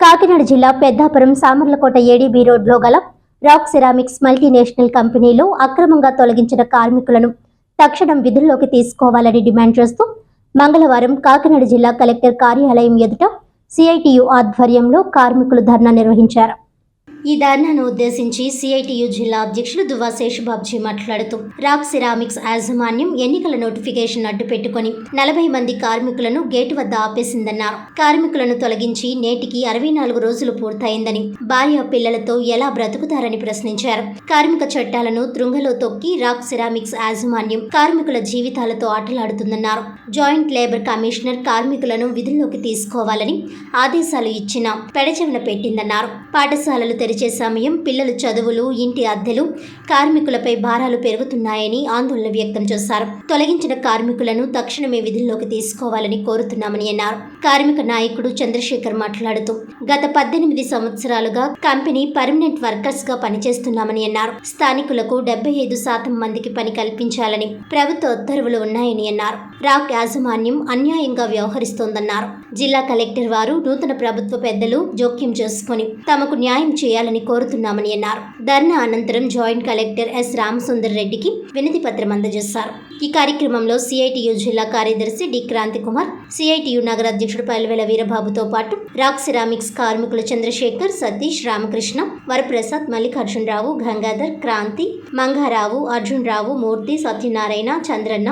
కాకినాడ జిల్లా పెద్దాపురం సామర్లకోట ఏడీబీ రోడ్లో గల రాక్ సిరామిక్స్ మల్టీనేషనల్ కంపెనీలో అక్రమంగా తొలగించిన కార్మికులను తక్షణం విధుల్లోకి తీసుకోవాలని డిమాండ్ చేస్తూ మంగళవారం కాకినాడ జిల్లా కలెక్టర్ కార్యాలయం ఎదుట సిఐటియు ఆధ్వర్యంలో కార్మికులు ధర్నా నిర్వహించారు. ఈ ధర్నాను ఉద్దేశించి సిఐటియు జిల్లా అధ్యక్షుడు దువ్వా శేషుబాబ్జీ మాట్లాడుతూ రాక్ సిరామిక్స్ యాజమాన్యం ఎన్నికల నోటిఫికేషన్ అడ్డు పెట్టుకుని నలభై మంది కార్మికులను గేటు వద్ద ఆపేసిందన్నారు. కార్మికులను తొలగించి నేటికి అరవై నాలుగు రోజులు పూర్తయిందని భార్య పిల్లలతో ఎలా బ్రతుకుతారని ప్రశ్నించారు. కార్మిక చట్టాలను తృంగలో తొక్కి రాక్ సిరామిక్స్ యాజమాన్యం కార్మికుల జీవితాలతో ఆటలాడుతుందన్నారు. జాయింట్ లేబర్ కమిషనర్ కార్మికులను విధుల్లోకి తీసుకోవాలని ఆదేశాలు ఇచ్చిన పెడచెవిన పెట్టిందన్నారు. పాఠశాలలు తెరిచే సమయం పిల్లల చదువులు ఇంటి అద్దెలు కార్మికులపై భారాలు పెరుగుతున్నాయని ఆందోళన వ్యక్తం చేశారు. తొలగించిన కార్మికులను తక్షణమే విధుల్లోకి తీసుకోవాలని కోరుతున్నామని అన్నారు. కార్మిక నాయకుడు చంద్రశేఖర్ మాట్లాడుతూ గత పద్దెనిమిది సంవత్సరాలుగా కంపెనీ పర్మనెంట్ వర్కర్స్గా పనిచేస్తున్నామని అన్నారు. స్థానికులకు డెబ్బై ఐదు శాతం మందికి పని కల్పించాలని ప్రభుత్వ ఉత్తర్వులు ఉన్నాయని అన్నారు. రాక్ యాజమాన్యం అన్యాయంగా వ్యవహరిస్తోందన్నారు. జిల్లా కలెక్టర్ వారు నూతన ప్రభుత్వ పెద్దలు జోక్యం చేసుకుని తమకు న్యాయం చేయాలని కోరుతున్నామని అన్నారు. ధర్నా అనంతరం జాయింట్ కలెక్టర్ ఎస్. రామసుందర్ రెడ్డికి వినతి పత్రం అందజేశారు. ఈ కార్యక్రమంలో సిఐటియు జిల్లా కార్యదర్శి డి. క్రాంతి కుమార్ సిఐటియు నగర అధ్యక్షుడు పల్వెల వీరబాబుతో పాటు రాక్ సిరామిక్స్ కార్మికులు చంద్రశేఖర్ సతీష్ రామకృష్ణ వరప్రసాద్ మల్లికార్జునరావు గంగాధర్ క్రాంతి మంగారావు అర్జున్ రావు మూర్తి సత్యనారాయణ చంద్రన్న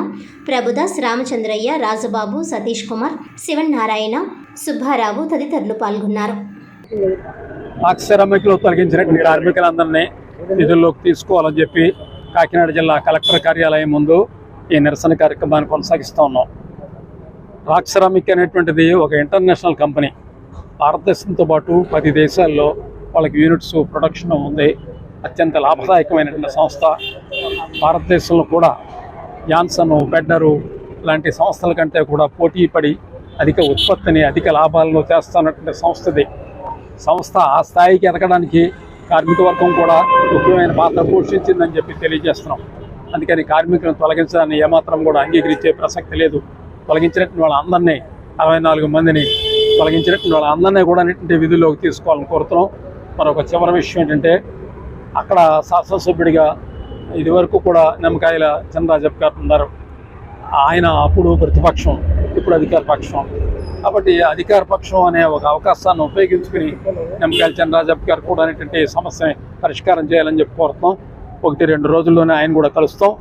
ప్రభుదాస్ రామచంద్రయ్య రాజబాబు సతీష్ కుమార్ శివన్ నారాయణ నారాయణ సుబ్బారావు తదితరులు పాల్గొన్నారు. అక్షరమికలు తొలగించినటువంటి కార్మికులందరినీ నిధుల్లోకి తీసుకోవాలని చెప్పి కాకినాడ జిల్లా కలెక్టర్ కార్యాలయం ముందు ఈ నిరసన కార్యక్రమాన్ని కొనసాగిస్తూ ఉన్నాం. రాక్సరామిక్ అనేటువంటిది ఒక ఇంటర్నేషనల్ కంపెనీ. భారతదేశంతో పాటు పది దేశాల్లో వాళ్ళకి యూనిట్స్ ప్రొడక్షన్ ఉంది. అత్యంత లాభదాయకమైనటువంటి సంస్థ. భారతదేశంలో కూడా యాన్సన్ బెడ్డరు లాంటి సంస్థల కంటే కూడా పోటీ పడి అధిక ఉత్పత్తిని అధిక లాభాలను చేస్తున్నటువంటి సంస్థది. సంస్థ ఆ స్థాయికి ఎదగడానికి కార్మిక వర్గం కూడా ముఖ్యమైన పాత్ర పోషించిందని చెప్పి తెలియజేస్తున్నాం. అందుకని కార్మికులను తొలగించడాన్ని ఏమాత్రం కూడా అంగీకరించే ప్రసక్తి లేదు. తొలగించినటువంటి వాళ్ళందరినీ అరవై నాలుగు మందిని తొలగించినటువంటి వాళ్ళందరినీ కూడా అన్నింటి విధుల్లోకి తీసుకోవాలని కోరుతున్నాం. మరొక చివరి విషయం ఏంటంటే అక్కడ శాసనసభ్యుడిగా ఇదివరకు కూడా నిమ్మకాయల చంద్రరాజప్ప గారు ఉన్నారు. ఆయన అప్పుడు ప్రతిపక్షం. ఇప్పుడు అధికార పక్షం. కాబట్టి అధికార పక్షం అనే ఒక అవకాశాన్ని ఉపయోగించుకుని నిమ్మకాయల చంద్రరాజప్ప గారు కూడా అనేటువంటి సమస్యని పరిష్కారం చేయాలని చెప్పి కోరుతున్నాం. ఒకటి రెండు రోజుల్లోనే ఆయన కూడా కలుస్తాం.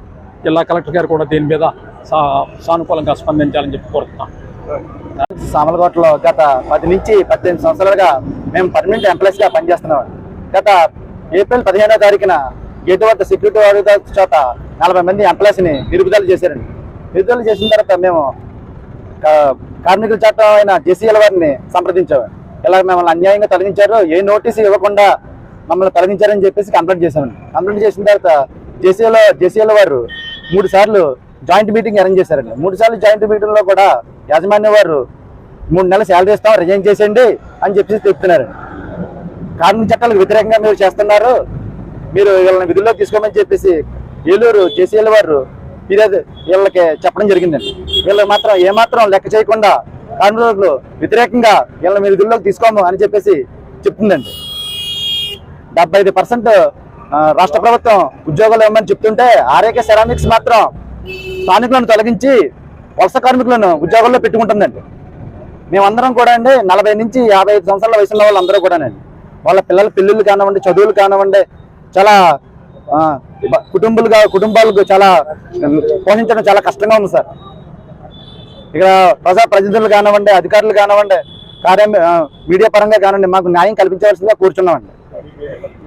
జిల్లా కలెక్టర్ గారు కూడా దీని మీద సా సానుకూలంగా స్పందించాలని చెప్పి కోరుతున్నాం. సామలకోటలో గత పది నుంచి పద్దెనిమిది సంవత్సరాలుగా మేము పర్మనెంట్ ఎంప్లాయీస్గా పనిచేస్తున్నాం. గత ఏప్రిల్ పదిహేనో తారీఖున గేటు వద్ద సెక్యూరిటీ వార్డు చోట నలభై మంది ఎంప్లాయీస్ని నిరుగుదల నిలుపుదల చేశారండి. నిలుపుదల చేసిన తర్వాత మేము కార్మికుల చట్టం అయిన జేసీఎల్ వారిని సంప్రదించాము ఇలా మిమ్మల్ని అన్యాయంగా తొలగించారు ఏ నోటీసు ఇవ్వకుండా మమ్మల్ని తొలగించారని చెప్పేసి కంప్లైంట్ చేశాను. కంప్లైంట్ చేసిన తర్వాత జేసీఎల్ జేసీఎల్ వారు మూడు సార్లు జాయింట్ మీటింగ్ అరేంజ్ చేశారండి. మూడు సార్లు జాయింట్ మీటింగ్లో కూడా యాజమాన్య వారు మూడు నెలల శాలరీ ఇస్తాం రిజైన్ చేసేయండి అని చెప్పేసి చెప్తున్నారు కార్మిక చట్టాలకు వ్యతిరేకంగా మీరు చేస్తున్నారు. మీరు వీళ్ళని విధుల్లోకి తీసుకోమని చెప్పేసి ఏలూరు జేసీఎల్ వారు ఫిర్యాదు వీళ్ళకి చెప్పడం జరిగిందండి వీళ్ళకి మాత్రం ఏమాత్రం లెక్క చేయకుండా కార్మికులు వ్యతిరేకంగా వీళ్ళని మీరు విధుల్లోకి తీసుకోము అని చెప్పేసి చెప్తుందండి. డెబ్బై ఐదు పర్సెంట్ రాష్ట్ర ప్రభుత్వం ఉద్యోగాలు ఇవ్వమని చెప్తుంటే ఆర్ఏకే సెరామిక్స్ మాత్రం స్థానికులను తొలగించి వలస కార్మికులను ఉద్యోగాల్లో పెట్టుకుంటుందండి. మేమందరం కూడా అండి నలభై నుంచి యాభై ఐదు సంవత్సరాల వయసులో వాళ్ళందరూ కూడానండి. వాళ్ళ పిల్లల పెళ్ళిళ్ళు కానివ్వండి చదువులు కానివ్వండి చాలా కుటుంబాలుగా కుటుంబాలకు చాలా పోషించడం చాలా కష్టంగా ఉంది సార్. ఇక్కడ ప్రజా ప్రతినిధులు కానివ్వండి అధికారులు కానివ్వండి కార్య మీడియా పరంగా కానివ్వండి మాకు న్యాయం కల్పించవలసిందిగా కూర్చున్నామండి.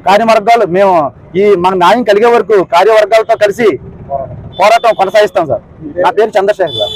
కార్యవర్గాలు మేము ఈ మన న్యాయం కలిగే వరకు కార్యవర్గాలతో కలిసి పోరాటం కొనసాగిస్తాం సార్. నా పేరు చంద్రశేఖర్ సార్